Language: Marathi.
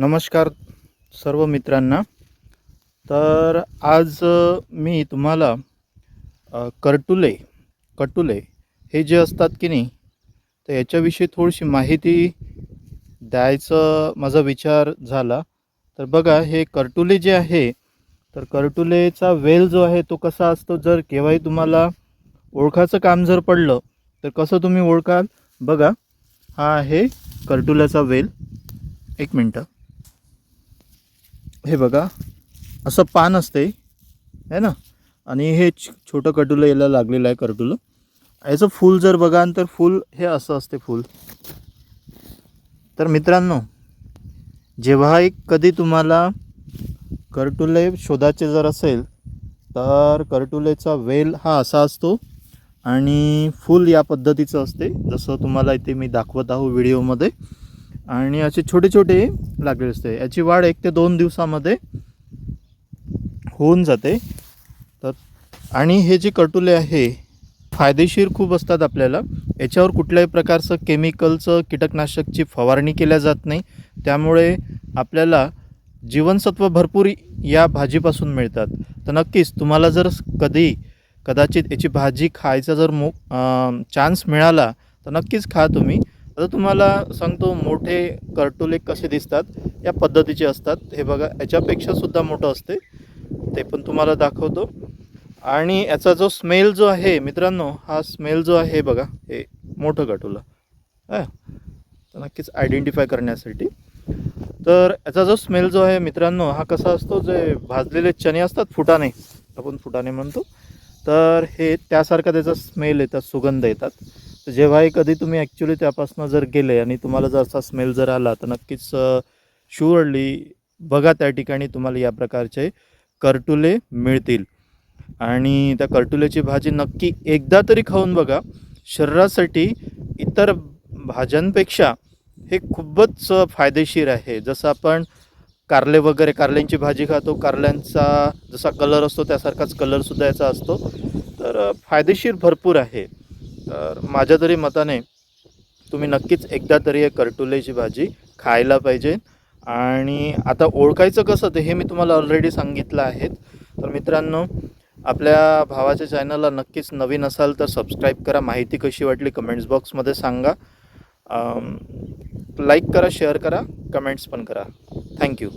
नमस्कार सर्व मित्रांना. तर आज मी तुम्हाला कर्टुले कटुले हे जे असतात की नाही तर याच्याविषयी थोडीशी माहिती द्यायचं माझा विचार झाला. तर बघा हे कर्टुले जे आहे तर कर्टुलेचा वेल जो आहे तो कसा असतो? जर केव्हाही तुम्हाला ओळखाचं काम जर पडलं तर कसं तुम्ही ओळखाल? बघा हा आहे कर्टुल्याचा वेल. एक मिनटं. हे बघा असं पान असते आहे ना? आणि हे छोटं कटुलं याला लागलेलं आहे करटुलं याचं फूल जर बघाल तर फूल हे असं असते फूल. तर मित्रांनो जेव्हाही कधी तुम्हाला करटुले शोधाचे जर असेल तर करटुलेचा वेल हा असा असतो आणि फूल या पद्धतीचं असते जसं तुम्हाला इथे मी दाखवत आहो व्हिडिओमध्ये आणि असे छोटे छोटे लागलेले असते. याची वाढ एक ते दोन दिवसामध्ये होऊन जाते. तर आणि हे जे कटुले आहे फायदेशीर खूप असतात आपल्याला. याच्यावर कुठल्याही प्रकारचं केमिकलचं कीटकनाशकची फवारणी केल्या जात नाही. त्यामुळे आपल्याला जीवनसत्व भरपूर या भाजीपासून मिळतात. तर नक्कीच तुम्हाला जर कधी कदाचित याची भाजी खायचा जर मो चान्स मिळाला तर नक्कीच खा तुम्ही. आता तुम्हाला सांगतो मोठे करटुले कसे दिसतात या पद्धतीचे असतात. हे बघा याच्यापेक्षा सुद्धा मोठं असते. ते पण तुम्हाला दाखवतो. आणि याचा जो स्मेल जो आहे मित्रांनो हा स्मेल जो आहे बघा हे मोठं कटुलं हां. तर नक्कीच आयडेंटिफाय करण्यासाठी. तर याचा जो स्मेल जो आहे मित्रांनो हा कसा असतो? जे भाजलेले चणे असतात फुटाणे. आपण फुटाणे म्हणतो. तर हे त्यासारखा त्याचा स्मेल येतात सुगंध येतात. तर जेव्हाही कधी तुम्ही ॲक्च्युली त्यापासून जर गेले आणि तुम्हाला जर असा स्मेल जर आला तर नक्कीच शुअरली बघा त्या ठिकाणी तुम्हाला या प्रकारचे करटुले मिळतील. आणि त्या करटुल्याची भाजी नक्की एकदा तरी खाऊन बघा. शरीरासाठी इतर भाज्यांपेक्षा हे खूपच फायदेशीर आहे. जसं आपण कारले वगैरे कारल्यांची भाजी खातो. कारल्यांचा जसा कलर असतो त्यासारखाच कलरसुद्धा याचा असतो. तर फायदेशीर भरपूर आहे. तर माझ्या तरी मताने तुम्ही नक्कीच एकदा तरी एक करटुलेची भाजी खायला पाहिजे. आणि आता ओळखायचं कसं ते हे मी तुम्हाला ऑलरेडी सांगितलं आहे तर मित्रांनो आपल्या भावाच्या चॅनलला नक्कीच नवीन असाल तर सबस्क्राईब करा. माहिती कशी वाटली कमेंट्स बॉक्समध्ये सांगा. लाईक करा शेअर करा कमेंट्स पण करा. थँक्यू